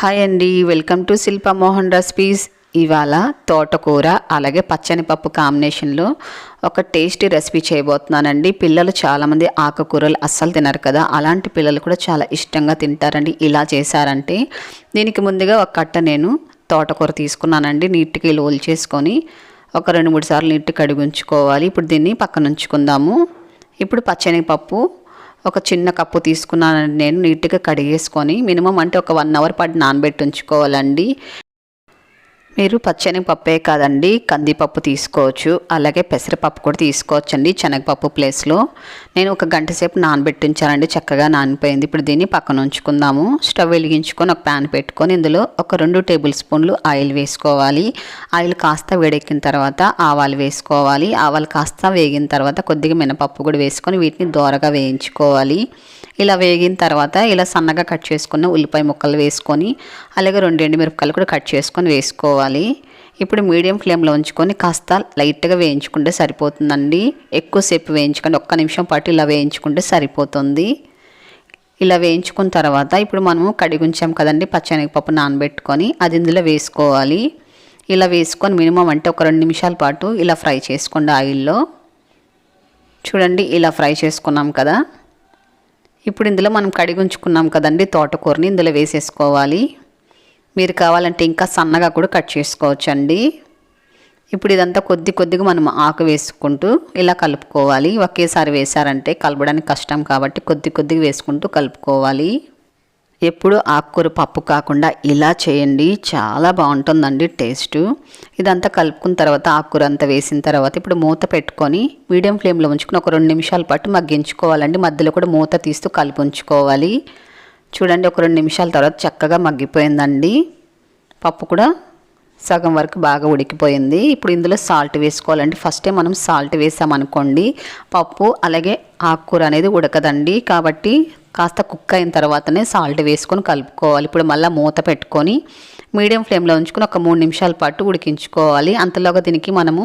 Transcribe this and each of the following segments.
Hi అండి welcome to Shilpa Mohan recipes ఇవాళ తోటకూర అలాగే పచ్చని పప్పు కాంబినేషన్లో ఒక టేస్టీ రెసిపీ చేయబోతున్నానండి. పిల్లలు చాలామంది ఆకుకూరలు అస్సలు తినరు కదా. అలాంటి పిల్లలు కూడా చాలా ఇష్టంగా తింటారండి. ఇలా చేశారంటే దీనికి ముందుగా ఒక కట్ట నేను తోటకూర తీసుకున్నానండి. నీట్గా లోల్ చేసుకొని ఒక రెండు మూడు సార్లు నీట్గా కడిగి ఉంచుకోవాలి. ఇప్పుడు దీన్ని పక్కన ఉంచుకుందాము. ఇప్పుడు పచ్చని పప్పు ఒక చిన్న కప్పు తీసుకున్నానండి నేను నీట్గా కడిగేసుకొని మినిమం అంటే ఒక వన్ అవర్ పాటు నానబెట్టి ఉంచుకోవాలండి. మీరు పచ్చని పప్పే కాదండి కందిపప్పు తీసుకోవచ్చు అలాగే పెసరపప్పు కూడా తీసుకోవచ్చు అండి శనగపప్పు ప్లేస్లో. నేను ఒక గంట సేపు నానబెట్టించానండి చక్కగా నానిపోయింది. ఇప్పుడు దీన్ని పక్కన ఉంచుకుందాము. స్టవ్ వెలిగించుకొని ఒక ప్యాన్ పెట్టుకొని ఇందులో ఒక రెండు టేబుల్ స్పూన్లు ఆయిల్ వేసుకోవాలి. ఆయిల్ కాస్త వేడెక్కిన తర్వాత ఆవాలు వేసుకోవాలి. ఆవాలు కాస్త వేగిన తర్వాత కొద్దిగా మినపప్పు కూడా వేసుకొని వీటిని దోరగా వేయించుకోవాలి. ఇలా వేగిన తర్వాత ఇలా సన్నగా కట్ చేసుకున్న ఉల్లిపాయ ముక్కలు వేసుకొని అలాగే రెండు ఎండుమిరపకాయలు కూడా కట్ చేసుకొని వేసుకోవాలి. ఇప్పుడు మీడియం ఫ్లేమ్లో ఉంచుకొని కాస్త లైట్గా వేయించుకుంటే సరిపోతుందండి. ఎక్కువసేపు వేయించుకోండి ఒక్క నిమిషం పాటు ఇలా వేయించుకుంటే సరిపోతుంది. ఇలా వేయించుకున్న తర్వాత ఇప్పుడు మనము కడిగి ఉంచాం కదండి పచ్చనగపప్పు నానబెట్టుకొని అది ఇందులో వేసుకోవాలి. ఇలా వేసుకొని మినిమం అంటే ఒక రెండు నిమిషాల పాటు ఇలా ఫ్రై చేసుకోండి ఆయిల్లో. చూడండి ఇలా ఫ్రై చేసుకున్నాం కదా. ఇప్పుడు ఇందులో మనం కడిగి ఉంచుకున్నాం కదండి తోటకూరని ఇందులో వేసేసుకోవాలి. మీరు కావాలంటే ఇంకా సన్నగా కూడా కట్ చేసుకోవచ్చండి. ఇప్పుడు ఇదంతా కొద్ది కొద్దిగా మనం ఆకు వేసుకుంటూ ఇలా కలుపుకోవాలి. ఒకేసారి వేసారంటే కలపడానికి కష్టం కాబట్టి కొద్ది కొద్దిగా వేసుకుంటూ కలుపుకోవాలి. ఎప్పుడు ఆకుకూర పప్పు కాకుండా ఇలా చేయండి. చాలా బాగుంటుందండి టేస్ట్. ఇదంతా కలుపుకున్న తర్వాత ఆకుకూర అంతా వేసిన తర్వాత ఇప్పుడు మూత పెట్టుకొని మీడియం ఫ్లేమ్లో ఉంచుకుని ఒక రెండు నిమిషాల పాటు మగ్గించుకోవాలండి. మధ్యలో కూడా మూత తీస్తూ కలిపి ఉంచుకోవాలి. చూడండి ఒక రెండు నిమిషాల తర్వాత చక్కగా మగ్గిపోయిందండి. పప్పు కూడా సగం వరకు బాగా ఉడికిపోయింది. ఇప్పుడు ఇందులో సాల్ట్ వేసుకోవాలండి. ఫస్టే మనం సాల్ట్ వేసామనుకోండి పప్పు అలాగే ఆకుకూర అనేది ఉడకదండి. కాబట్టి కాస్త కుక్ అయిన తర్వాతనే సాల్ట్ వేసుకొని కలుపుకోవాలి. ఇప్పుడు మళ్ళీ మూత పెట్టుకొని మీడియం ఫ్లేమ్లో ఉంచుకొని ఒక మూడు నిమిషాల పాటు ఉడికించుకోవాలి. అంతలోగా దీనికి మనము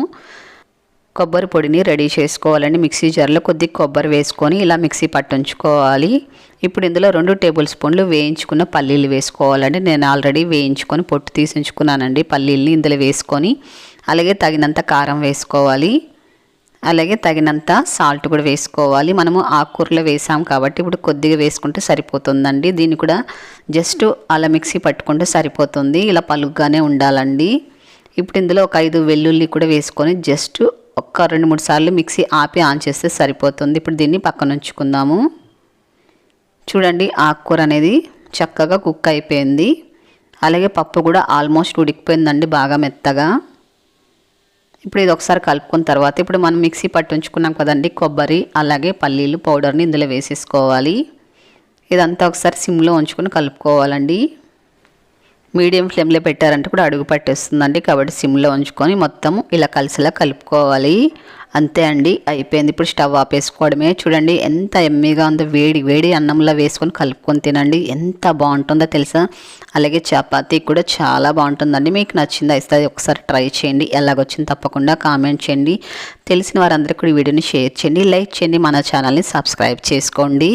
కొబ్బరి పొడిని రెడీ చేసుకోవాలండి. మిక్సీ జార్లో కొద్ది కొబ్బరి వేసుకొని ఇలా మిక్సీ పట్టుంచుకోవాలి. ఇప్పుడు ఇందులో రెండు టేబుల్ స్పూన్లు వేయించుకున్న పల్లీలు వేసుకోవాలండి. నేను ఆల్రెడీ వేయించుకొని పొట్టు తీసి ఉంచుకున్నానండి పల్లీల్ని ఇందులో వేసుకొని. అలాగే తగినంత కారం వేసుకోవాలి. అలాగే తగినంత సాల్ట్ కూడా వేసుకోవాలి. మనము ఆకుకూరలో వేసాం కాబట్టి ఇప్పుడు కొద్దిగా వేసుకుంటే సరిపోతుందండి. దీన్ని కూడా జస్ట్ అలా మిక్సీ పట్టుకుంటే సరిపోతుంది. ఇలా పలుగ్గానే ఉండాలండి. ఇప్పుడు ఇందులో ఒక ఐదు వెల్లుల్లి కూడా వేసుకొని జస్ట్ ఒక్క రెండు మూడు సార్లు మిక్సీ ఆపి ఆన్ చేస్తే సరిపోతుంది. ఇప్పుడు దీన్ని పక్కన ఉంచుకుందాము. చూడండి ఆకుకూర అనేది చక్కగా కుక్ అయిపోయింది. అలాగే పప్పు కూడా ఆల్మోస్ట్ ఉడికిపోయిందండి బాగా మెత్తగా. ఇప్పుడు ఇది ఒకసారి కలుపుకున్న తర్వాత ఇప్పుడు మనం మిక్సీ పట్టు ఉంచుకున్నాం కదండి కొబ్బరి అలాగే పల్లీలు పౌడర్ని ఇందులో వేసేసుకోవాలి. ఇదంతా ఒకసారి సిమ్లో ఉంచుకొని కలుపుకోవాలండి. మీడియం ఫ్లేమ్లో పెట్టారంటే కూడా అడుగు పట్టేస్తుందండి. కాబట్టి సిమ్లో ఉంచుకొని మొత్తం ఇలా కలిసిలా కలుపుకోవాలి. అంతే అండి. అయిపోయింది. ఇప్పుడు స్టవ్ ఆపేసుకోవడమే. చూడండి ఎంత ఎమ్మీగా ఉందో. వేడి వేడి అన్నంలో వేసుకొని కలుపుకొని తినండి. ఎంత బాగుంటుందో తెలుసా? అలాగే చపాతీ కూడా చాలా బాగుంటుందండి. మీకు నచ్చింది? అయితే ఒకసారి ట్రై చేయండి. ఎలాగొచ్చింది తప్పకుండా కామెంట్ చేయండి. తెలిసిన వారందరికీ కూడా వీడియోని షేర్ చేయండి. లైక్ చేయండి. మన ఛానల్ని సబ్స్క్రైబ్ చేసుకోండి.